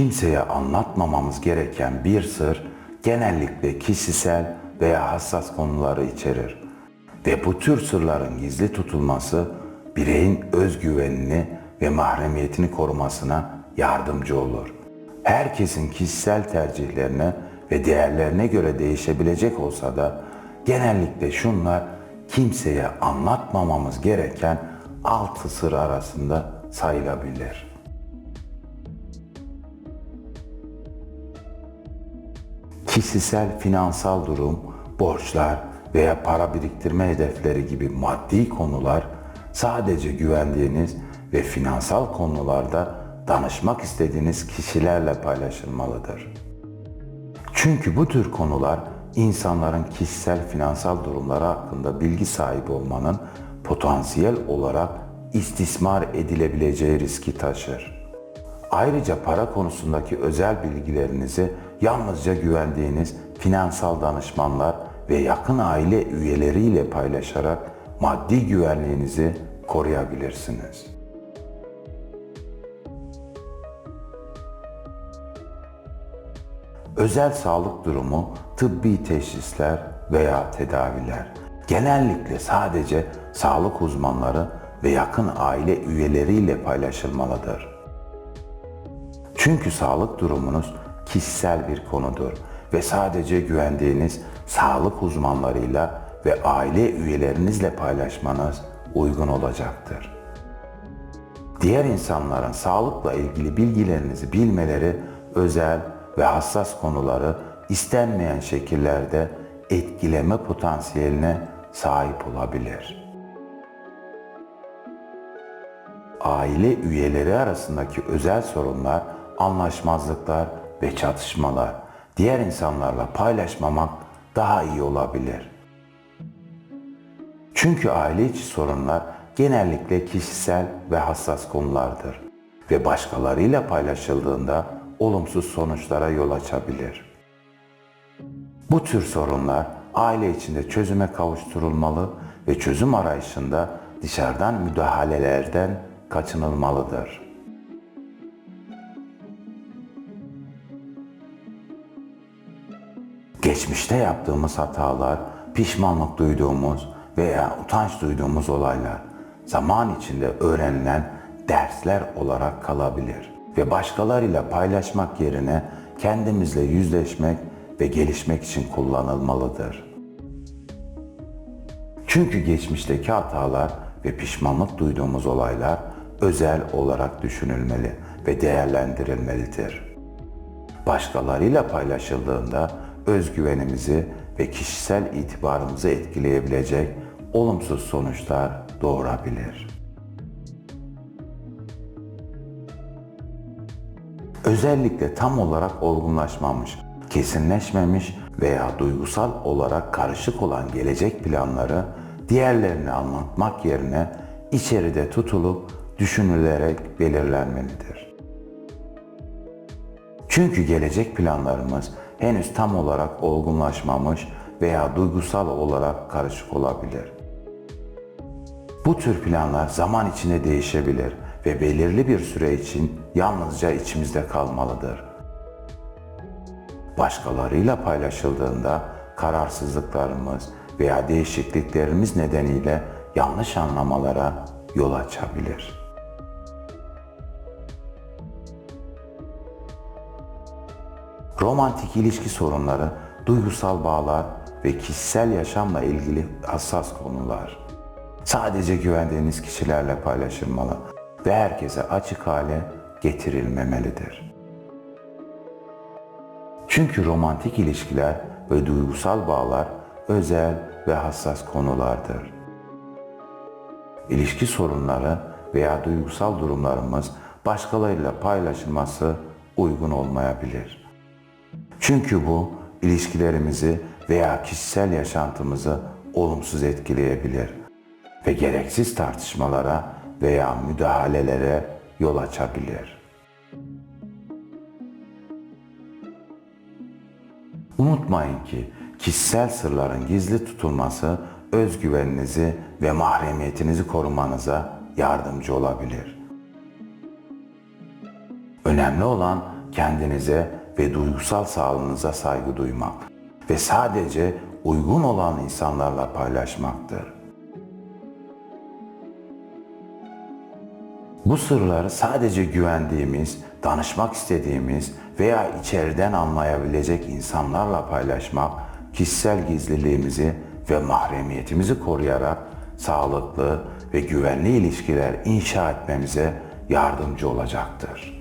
Kimseye anlatmamamız gereken bir sır genellikle kişisel veya hassas konuları içerir. Ve bu tür sırların gizli tutulması bireyin özgüvenini ve mahremiyetini korumasına yardımcı olur. Herkesin kişisel tercihlerine ve değerlerine göre değişebilecek olsa da genellikle şunlar kimseye anlatmamamız gereken altı sır arasında sayılabilir. Kişisel finansal durum, borçlar veya para biriktirme hedefleri gibi maddi konular sadece güvendiğiniz ve finansal konularda danışmak istediğiniz kişilerle paylaşılmalıdır. Çünkü bu tür konular insanların kişisel finansal durumları hakkında bilgi sahibi olmanın potansiyel olarak istismar edilebileceği riski taşır. Ayrıca para konusundaki özel bilgilerinizi yalnızca güvendiğiniz finansal danışmanlar ve yakın aile üyeleriyle paylaşarak maddi güvenliğinizi koruyabilirsiniz. Özel sağlık durumu, tıbbi teşhisler veya tedaviler genellikle sadece sağlık uzmanları ve yakın aile üyeleriyle paylaşılmalıdır. Çünkü sağlık durumunuz kişisel bir konudur ve sadece güvendiğiniz sağlık uzmanlarıyla ve aile üyelerinizle paylaşmanız uygun olacaktır. Diğer insanların sağlıkla ilgili bilgilerinizi bilmeleri özel ve hassas konuları istenmeyen şekillerde etkileme potansiyeline sahip olabilir. Aile üyeleri arasındaki özel sorunlar, anlaşmazlıklar ve çatışmalar diğer insanlarla paylaşmamak daha iyi olabilir. Çünkü aile içi sorunlar genellikle kişisel ve hassas konulardır ve başkalarıyla paylaşıldığında olumsuz sonuçlara yol açabilir. Bu tür sorunlar aile içinde çözüme kavuşturulmalı ve çözüm arayışında dışarıdan müdahalelerden kaçınılmalıdır. Geçmişte yaptığımız hatalar, pişmanlık duyduğumuz veya utanç duyduğumuz olaylar zaman içinde öğrenilen dersler olarak kalabilir ve başkalarıyla paylaşmak yerine kendimizle yüzleşmek ve gelişmek için kullanılmalıdır. Çünkü geçmişteki hatalar ve pişmanlık duyduğumuz olaylar özel olarak düşünülmeli ve değerlendirilmelidir. Başkalarıyla paylaşıldığında özgüvenimizi ve kişisel itibarımızı etkileyebilecek olumsuz sonuçlar doğurabilir. Özellikle tam olarak olgunlaşmamış, kesinleşmemiş veya duygusal olarak karışık olan gelecek planları diğerlerine anlatmak yerine içeride tutulup düşünülerek belirlenmelidir. Çünkü gelecek planlarımız henüz tam olarak olgunlaşmamış veya duygusal olarak karışık olabilir. Bu tür planlar zaman içinde değişebilir ve belirli bir süre için yalnızca içimizde kalmalıdır. Başkalarıyla paylaşıldığında kararsızlıklarımız veya değişikliklerimiz nedeniyle yanlış anlamalara yol açabilir. Romantik ilişki sorunları, duygusal bağlar ve kişisel yaşamla ilgili hassas konular. Sadece güvendiğiniz kişilerle paylaşılmalı ve herkese açık hale getirilmemelidir. Çünkü romantik ilişkiler ve duygusal bağlar özel ve hassas konulardır. İlişki sorunları veya duygusal durumlarımız başkalarıyla paylaşılması uygun olmayabilir. Çünkü bu ilişkilerimizi veya kişisel yaşantımızı olumsuz etkileyebilir ve gereksiz tartışmalara veya müdahalelere yol açabilir. Unutmayın ki kişisel sırların gizli tutulması özgüveninizi ve mahremiyetinizi korumanıza yardımcı olabilir. Önemli olan kendinize ve duygusal sağlığınıza saygı duymak ve sadece uygun olan insanlarla paylaşmaktır. Bu sırları sadece güvendiğimiz, danışmak istediğimiz veya içeriden anlayabilecek insanlarla paylaşmak, kişisel gizliliğimizi ve mahremiyetimizi koruyarak sağlıklı ve güvenli ilişkiler inşa etmemize yardımcı olacaktır.